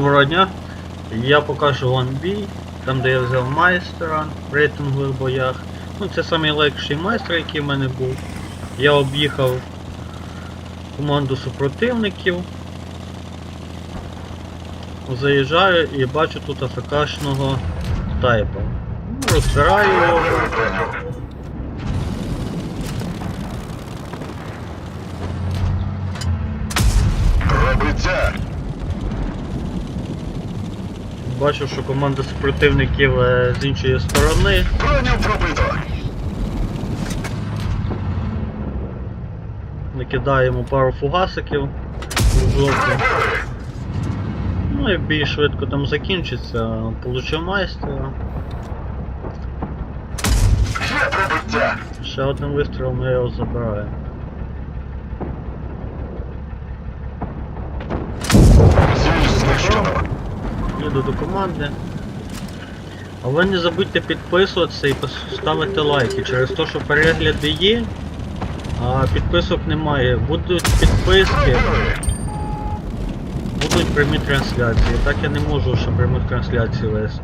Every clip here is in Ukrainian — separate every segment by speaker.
Speaker 1: Доброго дня. Я покажу вам бій, там де я взяв майстера в рейтингових боях. Ну це найлегший майстер, який в мене був. Я об'їхав команду супротивників. Заїжджаю і бачу тут АФКшного тайпа. Ну, розбираю його.
Speaker 2: Пробиття.
Speaker 1: Бачу, що команда супротивників е, з іншої сторони.
Speaker 2: Броню пробито.
Speaker 1: Накидаємо пару фугасиків в жовтий. Ну і бій швидко там закінчиться. Получив
Speaker 2: пробиття.
Speaker 1: Ще одним вистрілом я його забираю. Їду до команди. А ви не забудьте підписуватися і поставити лайки. Через те, що перегляди є, а підписок немає. Будуть підписки, будуть прямі трансляції. Так я не можу ще прямих трансляцій вести.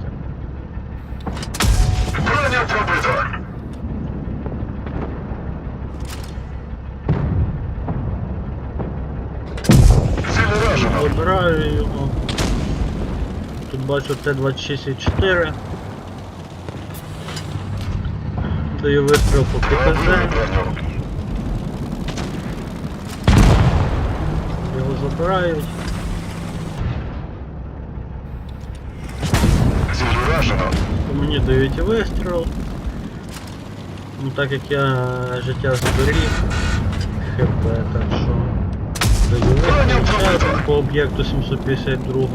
Speaker 2: Броню пробито. Ціль уражено.
Speaker 1: Вибираю його. Тут бачу Т-26,4. Даю вистріл по КПЗ.
Speaker 2: Пробую броню.
Speaker 1: Його забирають.
Speaker 2: Ціль уражено.
Speaker 1: По мені дають вистріл. Ну так як я життя зберіг. ХП, так що. Даю вистріл ще один по об'єкту 752.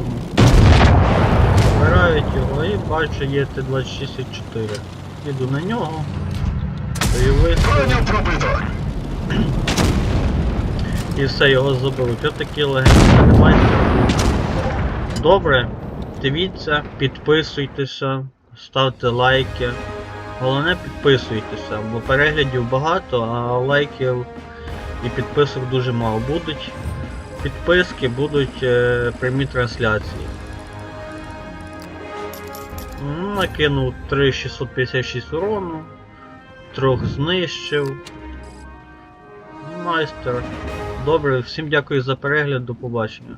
Speaker 1: Забирають його і бачу є Т-26,4. Іду на нього.
Speaker 2: Пробито.
Speaker 1: І все, його заберуть. Ось такий легендарний майстер. Добре, дивіться, підписуйтеся, ставте лайки. Головне підписуйтеся, бо переглядів багато, а лайків і підписок дуже мало. Будуть підписки, будуть е, прямі трансляції. Ну, Накинув 3656 урону, трьох знищив. Майстер. Добре, всім дякую за перегляд, до побачення.